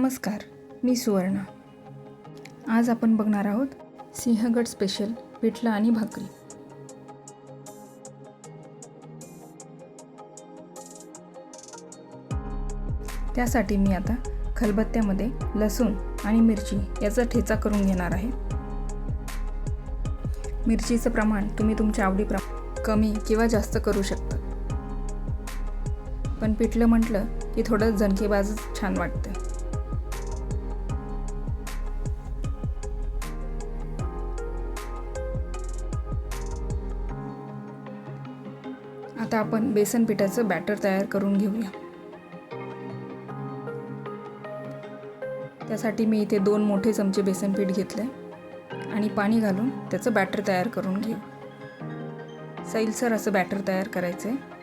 नमस्कार मी सुवर्णा. आज आपण बघणार आहोत सिंहगड स्पेशल पिठलं आणि भाकरी. त्यासाठी मी आता खलबत्त्यामध्ये लसूण आणि मिरची याचा ठेचा करून घेणार आहे. मिरचीचं प्रमाण तुम्ही तुमच्या आवडीप्रमाणे कमी किंवा जास्त करू शकता. पण पिठलं म्हटलं की थोडं झणकेबाजच छान वाटतं. आता आपण बेसन पिठाचं बॅटर तयार करून घेऊया. त्यासाठी मी इथे दोन मोठे चमचे बेसन पीठ आहे आणि पाणी घालून त्याचं बॅटर तयार करून घेऊ. सैलसर असं बॅटर तयार करायचं आहे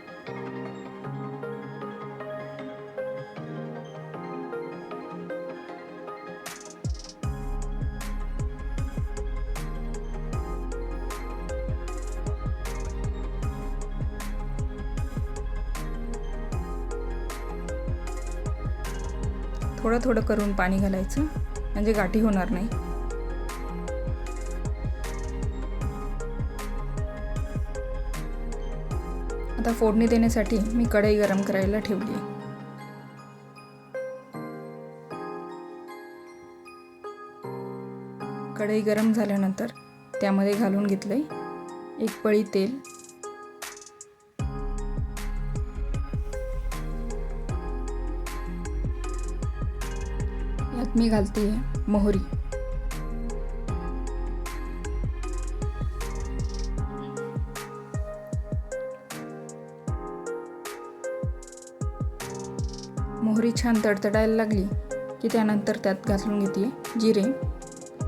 थोडं थोडं करून पाणी घालायचं. म्हणजे गाठी होणार नाही. आता फोडणी देण्यासाठी मी कढई गरम करायला ठेवली आहे. कढई गरम झाल्यानंतर त्यामध्ये घालून घेतलंय एक पळी तेल. मी घालते मोहरी. मोहरी छान तडतडायला लागली की त्यानंतर त्यात घालून घेते जिरे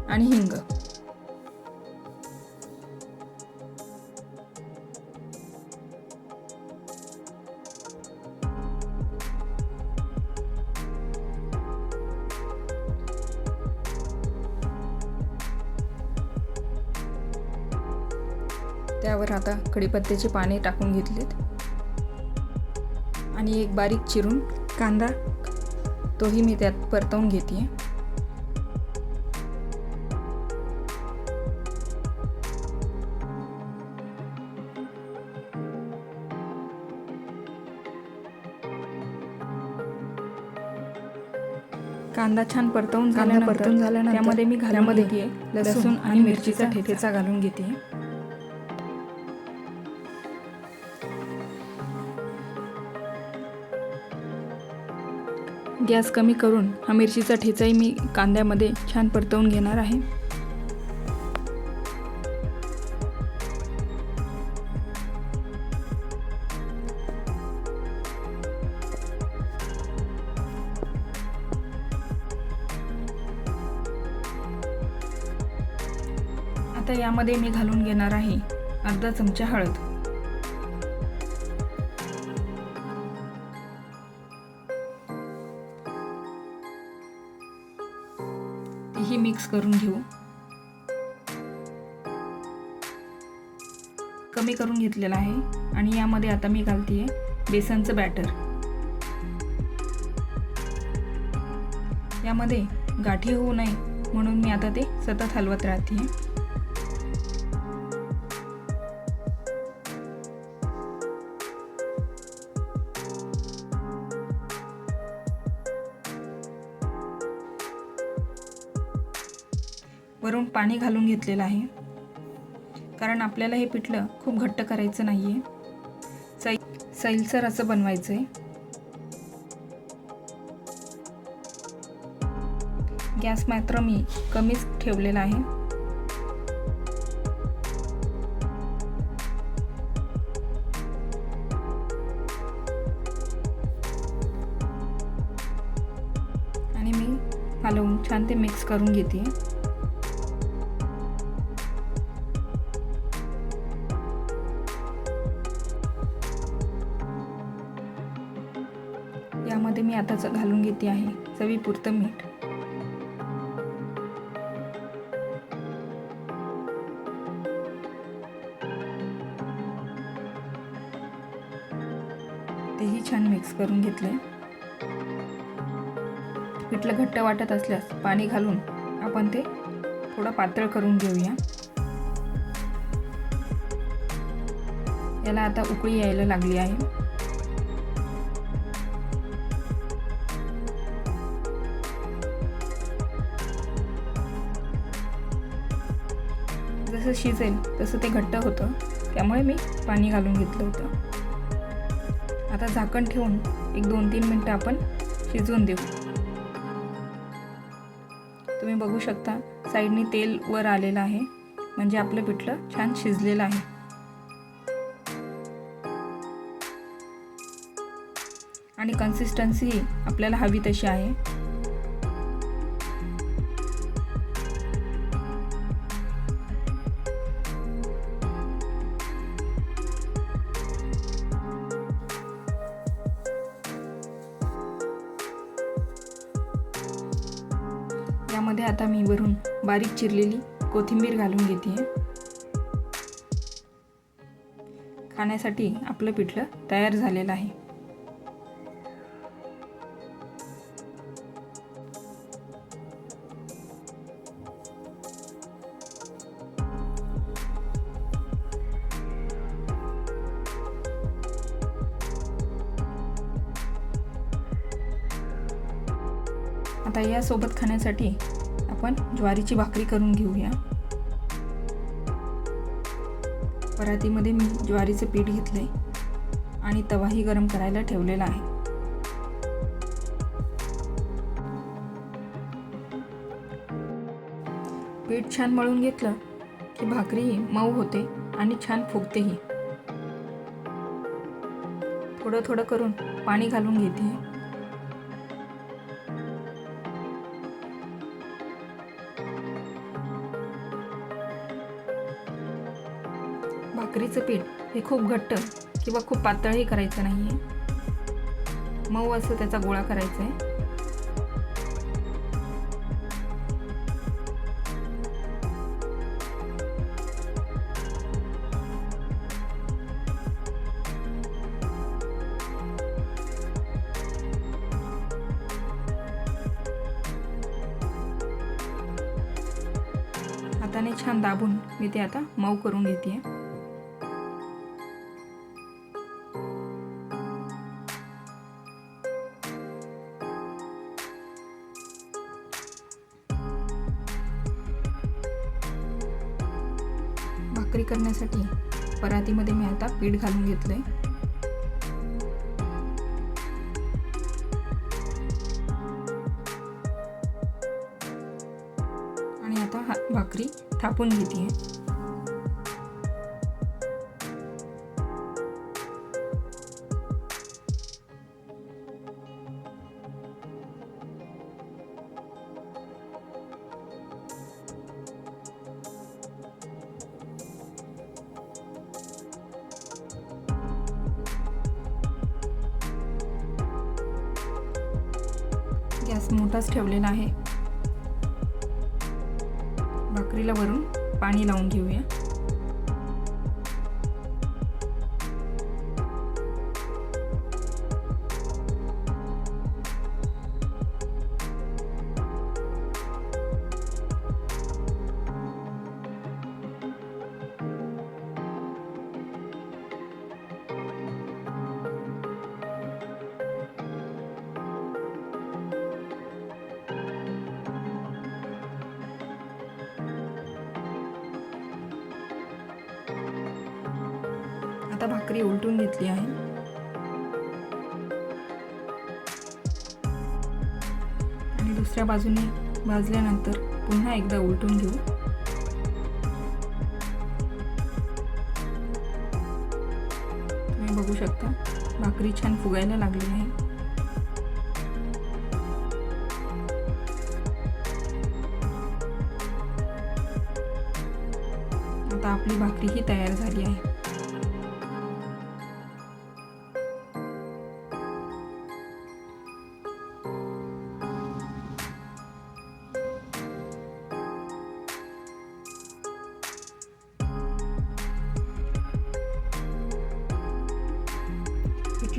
आणि हिंग. त्यावर आता कढीपत्त्याचे पाने टाकून घेतलेत. आणि एक बारीक चिरून कांदा तोही मी त्यात परतवून घेते कांदा छान परतवून कांदा झाल्यानंतर परतून झाल्यानंतर त्यामध्ये मी घालून लसूण आणि मिरचीचा ठेचा. घालून घेते गॅस कमी करून हा मिरचीचा ठेचाही मी कांद्यामध्ये छान परतवून घेणार आहे. आता यामध्ये मी घालून घेणार आहे अर्धा चमचा हळद. करून घेऊ. कमी करून घेतलेला आहे आणि यामध्ये आता मी घालतीये बेसनचं बॅटर यामध्ये गाठी होऊ नये म्हणून मी आता ते सतत हलवत राहते वरून पाणी घालून घेतलेलं आहे. कारण आपल्याला हे पिठलं खूप घट्ट करायचं नाही आहे सै सैलसर असं बनवायचं आहे गॅस मात्र मी कमीच ठेवलेला आहे. आणि मी हलवून छान ते मिक्स करून घेते. यामध्ये मी आताच घालून घेते आहे. चवीपुरतं मीठ. तेही छान मिक्स करून घेतले पिठलं घट्ट वाटत असल्यास पाणी घालून आपण ते थोडं पातळ करून घेऊया. याला आता उकळी यायला लागली आहे. जसं शिजेल तसं ते घट्ट होतं. त्यामुळे मी पाणी घालून घेतलं होतं. आता झाकण ठेवून एक दोन तीन मिनटं आपण शिजवून देऊ. तुम्ही बघू शकता साईडनी तेल वर आलेलं आहे. म्हणजे आपलं पिठलं छान शिजलेलं आहे. आणि कन्सिस्टन्सी आपल्याला हवी तशी आहे. त्यामध्ये आता मी वरून बारीक चिरलेली कोथिंबीर घालून घेते. खाण्यासाठी आपलं पिठलं तयार झालेलं आहे. आता यासोबत खाण्यासाठी आपण ज्वारीची भाकरी करून घेऊया. परातीमध्ये मी ज्वारीचं पीठ घेतलंय आणि तवाही गरम करायला ठेवलेला आहे. पीठ छान मळून घेतलं की भाकरीही मऊ होते आणि छान फुगतेही. थोडं थोडं करून पाणी घालून घेते. भाकरीचं पीठ हे खूप घट्ट किंवा खूप पातळही करायचं नाही आहे मऊ असं त्याचा गोळा करायचा आहे. हाताने छान दाबून मी ते आता मऊ करून घेते भाकरी करण्यासाठी परातीमध्ये मी आता पीठ घालून घेतलं आहे आणि आता हा भाकरी थापून घेते गॅस मोठाच ठेवलेला आहे. भाकरीला वरून पाणी लावून घेऊया. आता भाकरी उलटून घेतली आहे. आणि दुसऱ्या बाजूने भाजल्यानंतर पुन्हा एकदा उलटून घेऊ. तुम्ही बघू शकता भाकरी छान फुगायला लागली आहे. आता आपली भाकरी ही तयार झाली आहे.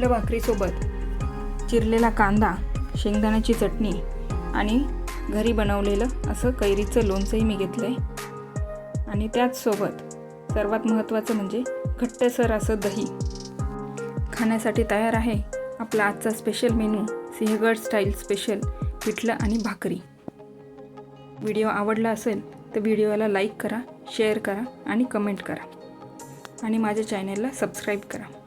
पिठलं भाकरीसोबत चिरलेला कांदा शेंगदाण्याची चटणी आणि घरी बनवलेलं असं कैरीचं लोणचंही मी घेतलं आहे आणि त्याचसोबत सर्वात महत्त्वाचं म्हणजे घट्टसर असं दही. खाण्यासाठी तयार आहे आपला आजचा special menu Sinhagad style special पिठलं आणि भाकरी. व्हिडिओ आवडला असेल तर व्हिडिओला लाईक करा शेअर करा आणि कमेंट करा. आणि माझ्या चॅनेलला सबस्क्राईब करा.